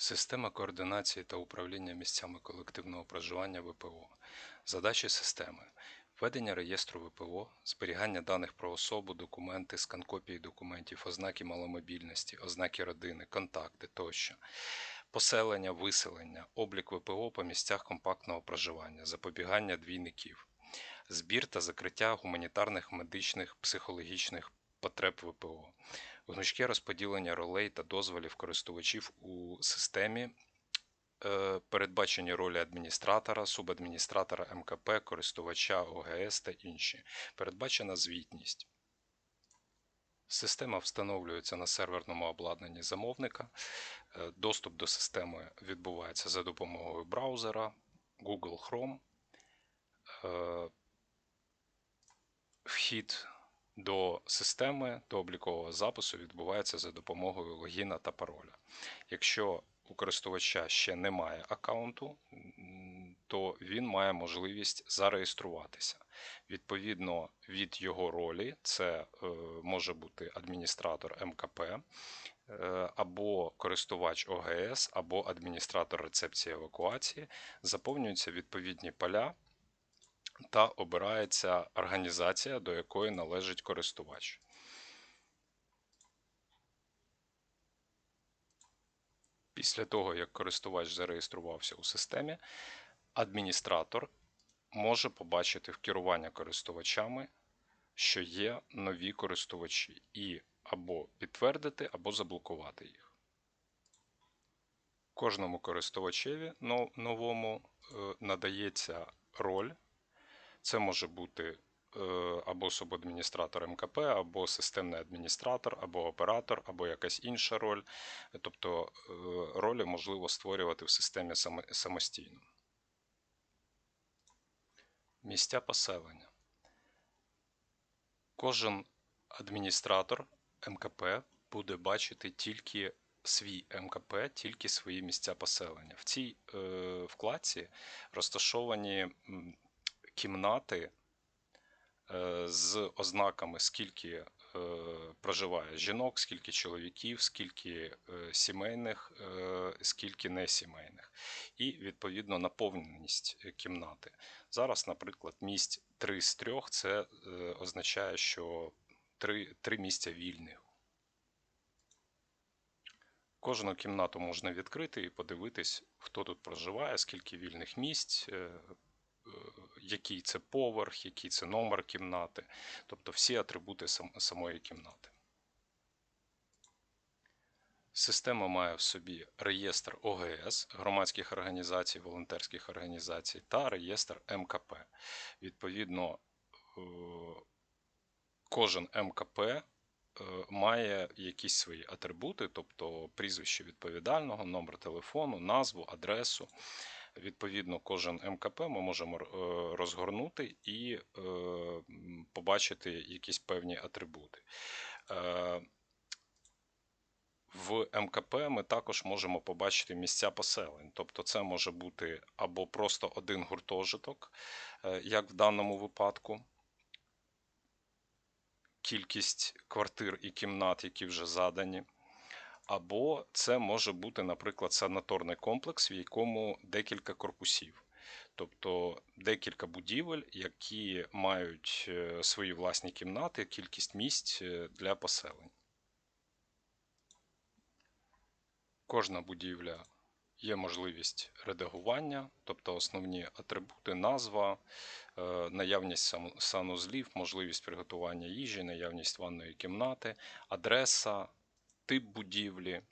Система координації та управління місцями колективного проживання ВПО. Задачі системи. Ведення реєстру ВПО, зберігання даних про особу, документи, скан копії документів, ознаки маломобільності, ознаки родини, контакти тощо. Поселення, виселення, облік ВПО по місцях компактного проживання, запобігання двійників, збір та закриття гуманітарних, медичних, психологічних потреб ВПО, гнучке розподілення ролей та дозволів користувачів у системі, е, передбачені ролі адміністратора, субадміністратора МКП, користувача ОГС та інші, передбачена звітність. Система встановлюється на серверному обладнанні замовника. Е, Доступ до системи відбувається за допомогою браузера Google Chrome. Е, Вхід до системи, до облікового запису відбувається за допомогою логіна та пароля. Якщо у користувача ще немає аккаунту, то він має можливість зареєструватися. Відповідно від його ролі, це е, може бути адміністратор МКП, е, або користувач ОГС, або адміністратор рецепції евакуації, заповнюються відповідні поля та обирається організація, до якої належить користувач. Після того, як користувач зареєструвався у системі, адміністратор може побачити в керування користувачами, що є нові користувачі, і або підтвердити, або заблокувати їх. Кожному користувачеві новому е, надається роль. Це може бути е, або субадміністратор МКП, або системний адміністратор, або оператор, або якась інша роль. Тобто е, ролі можливо створювати в системі самостійно. Місця поселення. Кожен адміністратор МКП буде бачити тільки свій МКП, тільки свої місця поселення. В цій е, вкладці розташовані кімнати е, з ознаками, скільки е, проживає жінок, скільки чоловіків, скільки е, сімейних, скільки несімейних, і відповідно наповненість кімнати. Зараз, наприклад, місць 3 з 3 це означає, що 3, 3 місця вільних. Кожну кімнату можна відкрити і подивитись, хто тут проживає, скільки вільних місць, який це поверх, який це номер кімнати, тобто всі атрибути сам- самої кімнати. Система має в собі реєстр ОГС, громадських організацій, волонтерських організацій та реєстр МКП. Відповідно, е, кожен МКП е, має якісь свої атрибути, тобто прізвище відповідального, номер телефону, назву, адресу. Відповідно, кожен МКП ми можемо е, розгорнути і е, побачити якісь певні атрибути. Е, В МКП ми також можемо побачити місця поселень, тобто це може бути або просто один гуртожиток, як в даному випадку, кількість квартир і кімнат, які вже задані. Або це може бути, наприклад, санаторний комплекс, в якому декілька корпусів, тобто декілька будівель, які мають е, свої власні кімнати, кількість місць е, для поселень. Кожна будівля є можливість редагування, тобто основні атрибути, назва, е, наявність санузлів, можливість приготування їжі, наявність ванної кімнати, адреса, тип будівлі,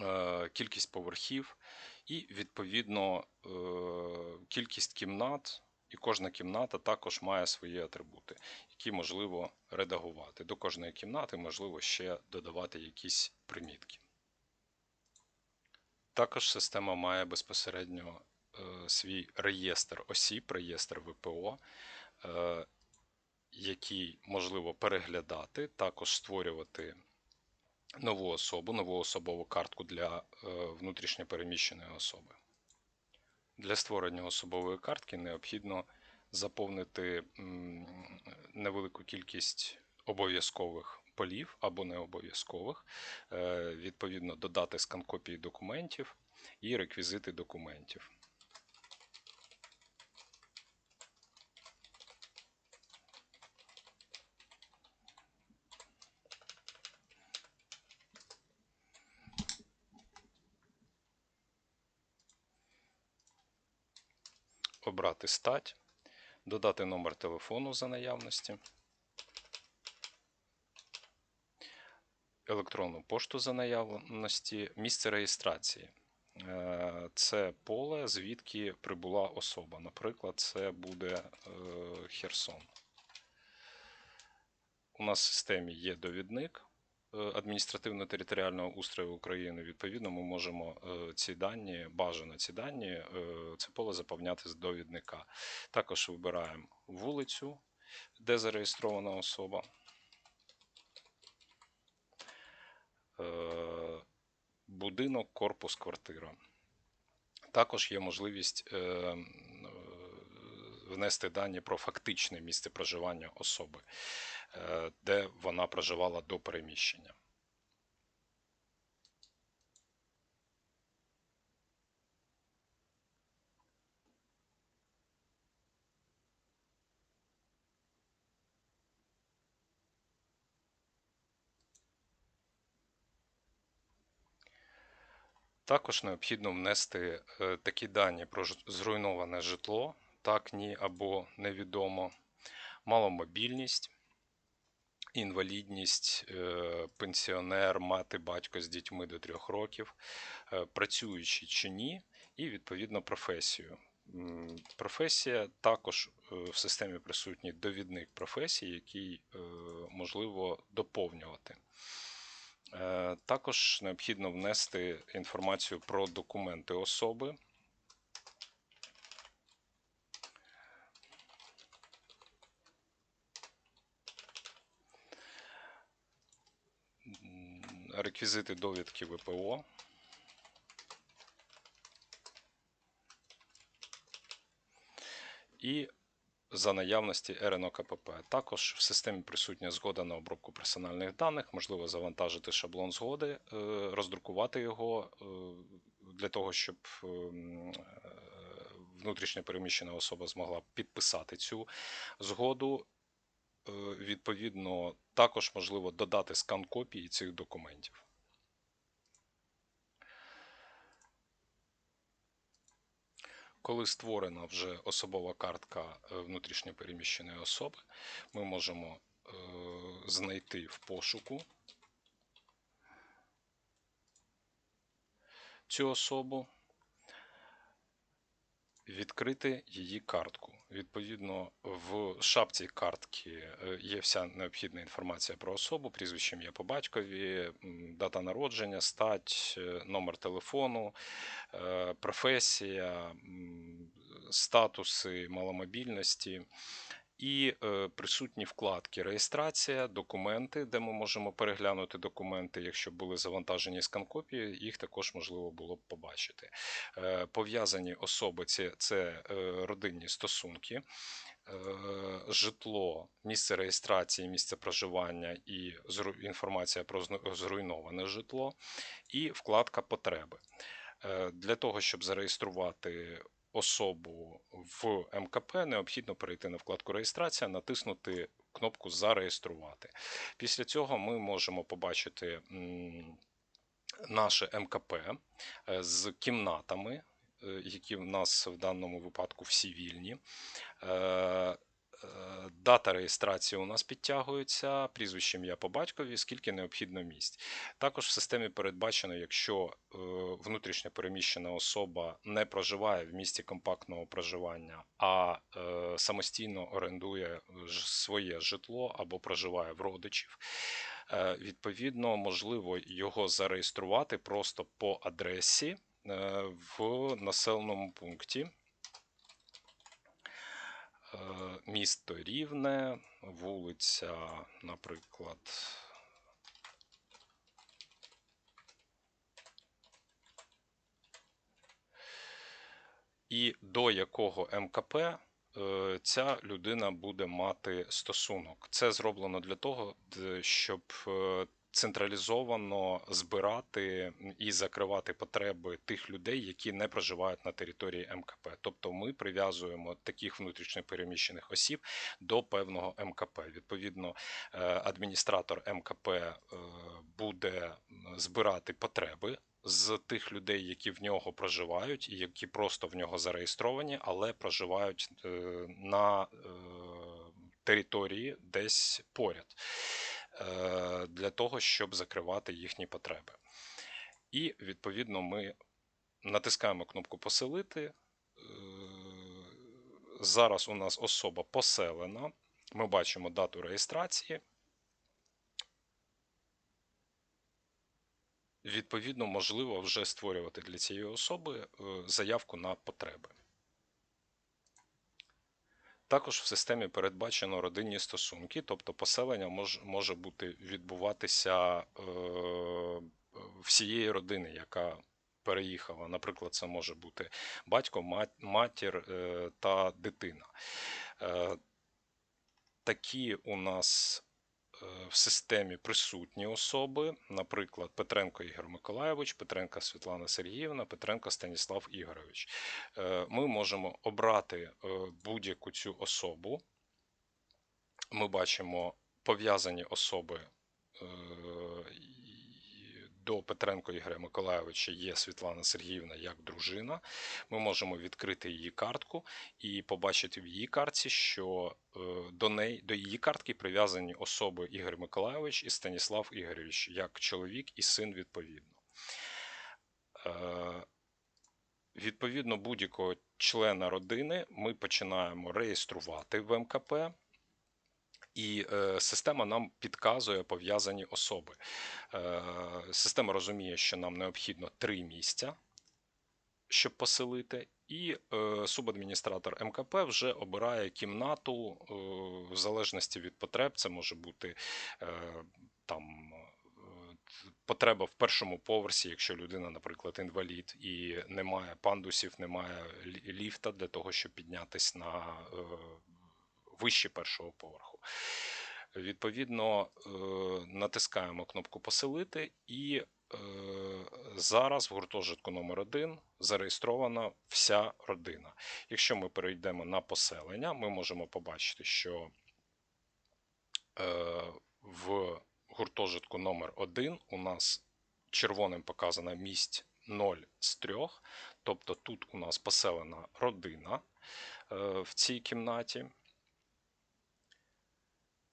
е, кількість поверхів і, відповідно, е, кількість кімнат. І кожна кімната також має свої атрибути, які можливо редагувати. До кожної кімнати можливо ще додавати якісь примітки. Також система має безпосередньо е, свій реєстр осіб, реєстр ВПО, е, який можливо переглядати, також створювати нову особу, нову особову картку для е, внутрішньопереміщеної особи. Для створення особової картки необхідно заповнити невелику кількість обов'язкових полів або не обов'язкових, е, відповідно додати скан копії документів і реквізити документів. Обрати стать, додати номер телефону за наявності, електронну пошту за наявності, місце реєстрації. Е, Це поле, звідки прибула особа. Наприклад, це буде е, Херсон. У нас в системі є довідник адміністративно-територіального устрою України. Відповідно, ми можемо е, ці дані, бажано ці дані, е, це поле заповняти з довідника. Також вибираємо вулицю, де зареєстрована особа. Е, Будинок, корпус, квартира. Також є можливість е, е, внести дані про фактичне місце проживання особи, е, де вона проживала до переміщення. Також необхідно внести е, такі дані про зруйноване житло, так, ні або невідомо, маломобільність, інвалідність, е, пенсіонер, мати, батько з дітьми до трьох років, е, працюючі чи ні, і відповідно професію. Професія також е, в системі присутній довідник професій, який можливо доповнювати. Також необхідно внести інформацію про документи особи. Реквізити довідки ВПО. І за наявності РНОКПП. Також в системі присутня згода на обробку персональних даних, можливо завантажити шаблон згоди, е, роздрукувати його е, для того, щоб е, внутрішньо переміщена особа змогла підписати цю згоду. Е, Відповідно, також можливо додати скан копії цих документів. Коли створена вже особова картка е, внутрішньо переміщеної особи, ми можемо е, знайти в пошуку цю особу, відкрити її картку. Відповідно, в шапці картки е, є вся необхідна інформація про особу, прізвище ім'я по батькові, дата народження, стать, е, номер телефону, е, професія, статуси маломобільності. І е, присутні вкладки реєстрація, документи, де ми можемо переглянути документи, якщо були завантажені скан-копії, їх також можливо було б побачити. Е, пов'язані особи це, е, родинні стосунки, житло, місце реєстрації, місце проживання і інформація про зруйноване житло, і вкладка потреби. Для того, щоб зареєструвати особу в МКП, необхідно перейти на вкладку реєстрація, натиснути кнопку Зареєструвати. Після цього ми можемо побачити наше МКП е, з кімнатами, е, які в нас в даному випадку всі вільні. Е, Дата реєстрації у нас підтягується, прізвище ім'я по батькові, скільки необхідно місць. Також в системі передбачено, якщо е, внутрішньо переміщена особа не проживає в місті компактного проживання, а е, самостійно орендує своє житло або проживає в родичів. Відповідно, можливо його зареєструвати просто по адресі в населеному пункті. Е, Місто Рівне, вулиця, наприклад. І до якого МКП е, ця людина буде мати стосунок. Це зроблено для того, щоб е, централізовано збирати і закривати потреби тих людей, які не проживають на території МКП. Тобто ми прив'язуємо таких внутрішньо переміщених осіб до певного МКП. Відповідно, е, адміністратор МКП е, буде збирати потреби з тих людей, які в нього проживають, і які просто в нього зареєстровані, але проживають е, на території десь поряд, для того, щоб закривати їхні потреби. І відповідно ми натискаємо кнопку Поселити. Е, Зараз у нас особа поселена. Ми бачимо дату реєстрації. Відповідно, можливо вже створювати для цієї особи е, заявку на потреби. Також в системі передбачено родинні стосунки, тобто поселення мож, може бути відбуватися е, всієї родини, яка переїхала. Наприклад, це може бути батько, мат- матір е, та дитина. Е, такі у нас в системі присутні особи, наприклад, Петренко Ігор Миколайович, Петренко Світлана Сергіївна, Петренко Станіслав Ігорович. Е, Ми можемо обрати е, будь-яку цю особу. Ми бачимо пов'язані особи е, до Петренко Ігоря Миколайовича є Світлана Сергіївна як дружина. Ми можемо відкрити її картку і побачити в її картці, що е, до неї до її картки прив'язані особи Ігор Миколайович і Станіслав Ігорович як чоловік і син відповідно. Е, Відповідно, будь-якого члена родини ми починаємо реєструвати в МКП, і е, система нам підказує пов'язані особи. Е, система розуміє, що нам необхідно три місця, щоб поселити, і е, субадміністратор МКП вже обирає кімнату е, в залежності від потреб. Це може бути е, там. е, Потреба в першому поверсі, якщо людина, наприклад, інвалід і немає пандусів, немає ліфта для того, щоб піднятися на е, вище першого поверху. Відповідно, е, натискаємо кнопку Поселити, і е, зараз в гуртожитку номер 1 зареєстрована вся родина. Якщо ми перейдемо на поселення, ми можемо побачити, що е, в гуртожитку номер 1 у нас червоним показано місць 0 з 3, тобто тут у нас поселена родина в цій кімнаті.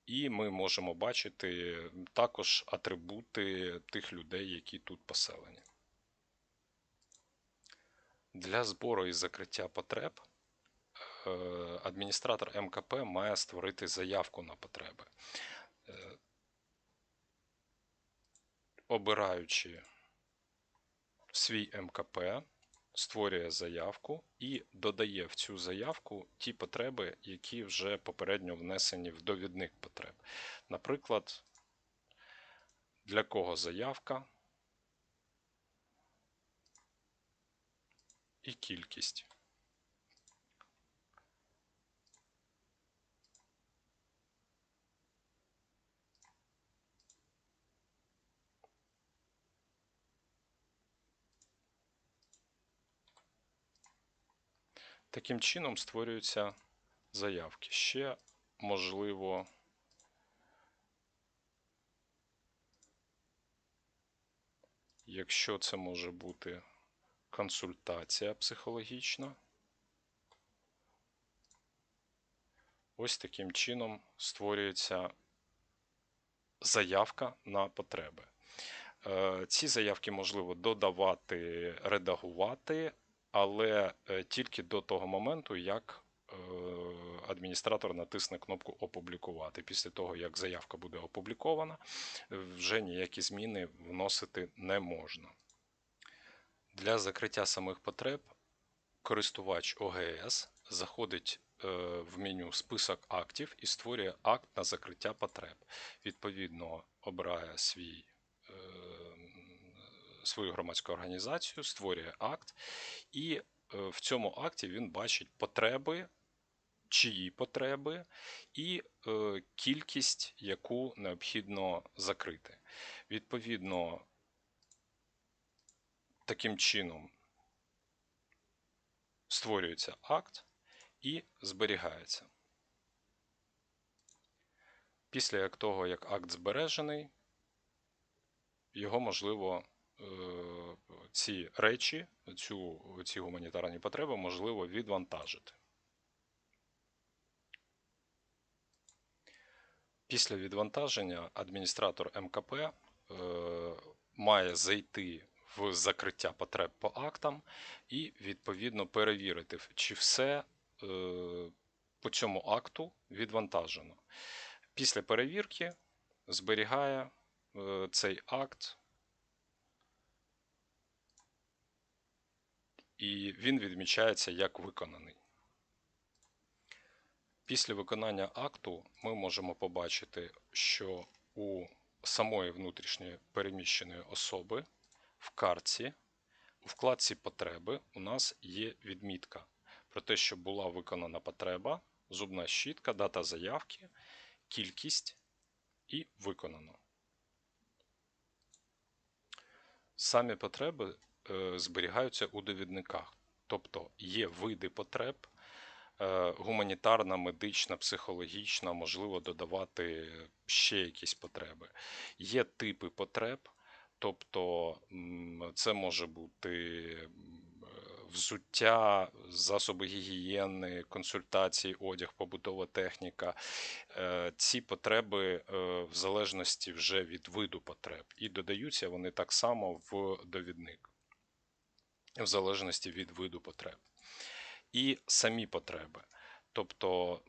І ми можемо бачити також атрибути тих людей, які тут поселені. Для збору і закриття потреб е, адміністратор МКП має створити заявку на потреби. Е, Обираючи свій МКП, створює заявку і додає в цю заявку ті потреби, які вже попередньо внесені в довідник потреб. Наприклад, для кого заявка і кількість. Таким чином створюються заявки. Ще можливо. Якщо це може бути консультація психологічна, ось таким чином створюється заявка на потреби. Е, Ці заявки можливо додавати, редагувати, але е, тільки до того моменту, як е, адміністратор натисне кнопку Опублікувати. Після того, як заявка буде опублікована, вже ніякі зміни вносити не можна. Для закриття самих потреб користувач ОГС заходить е, в меню Список актів і створює акт на закриття потреб. Відповідно, обирає свій, свою громадську організацію, створює акт, і е, в цьому акті він бачить потреби чиї потреби і е, кількість, яку необхідно закрити. Відповідно, таким чином створюється акт і зберігається. Після того, як акт збережений, його можливо ці речі, цю, ці гуманітарні потреби можливо відвантажити. Після відвантаження адміністратор МКП е, має зайти в закриття потреб по актам і відповідно перевірити, чи все е, по цьому акту відвантажено. Після перевірки зберігає е, цей акт, і він відмічається як виконаний. Після виконання акту ми можемо побачити, що у самої внутрішньої переміщеної особи в картці, у вкладці потреби у нас є відмітка про те, що була виконана потреба, зубна щітка, дата заявки, кількість і виконано. Самі потреби зберігаються у довідниках, тобто є види потреб. Е, гуманітарна, медична, психологічна, можливо додавати ще якісь потреби. Є типи потреб, тобто це може бути взуття, засоби гігієни, консультації, одяг, побутова техніка. Е, ці потреби е, в залежності вже від виду потреб, і додаються вони так само в довідник, в залежності від виду потреб і самі потреби. Тобто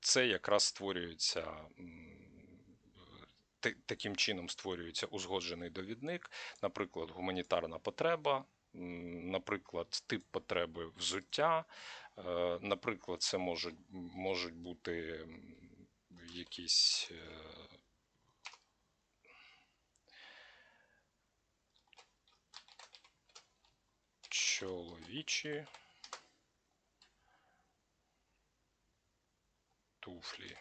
це якраз створюється. Таким чином створюється узгоджений довідник, наприклад, гуманітарна потреба, наприклад, тип потреби взуття, е, наприклад, це можуть можуть бути якісь чоловічі. туфлі.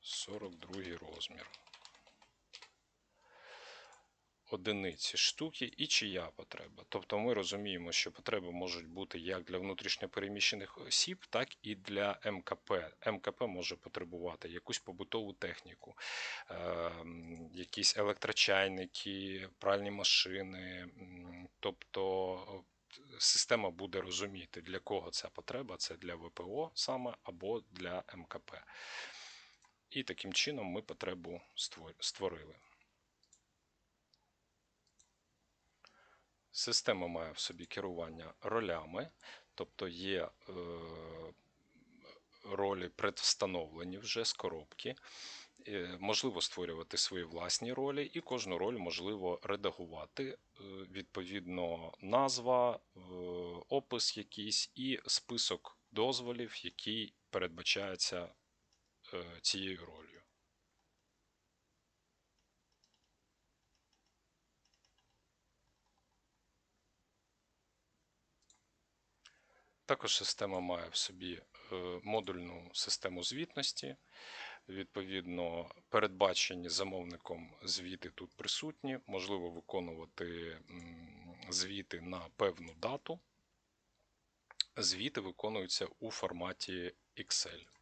42 розмір. Одиниці штуки і чия потреба. Тобто ми розуміємо, що потреби можуть бути як для внутрішньопереміщених осіб, так і для МКП. МКП може потребувати якусь побутову техніку, е, якісь електрочайники, пральні машини. Тобто система буде розуміти, для кого ця потреба, це для ВПО саме або для МКП. І таким чином ми потребу створили. Система має в собі керування ролями, тобто є е, ролі предвстановлені вже з коробки. Е, можливо створювати свої власні ролі, і кожну роль можливо редагувати. Е, відповідно, назва, опис якийсь і список дозволів, який передбачається цією ролью. Також система має в собі модульну систему звітності. Відповідно, передбачені замовником звіти тут присутні, можливо виконувати звіти на певну дату. Звіти виконуються у форматі Excel.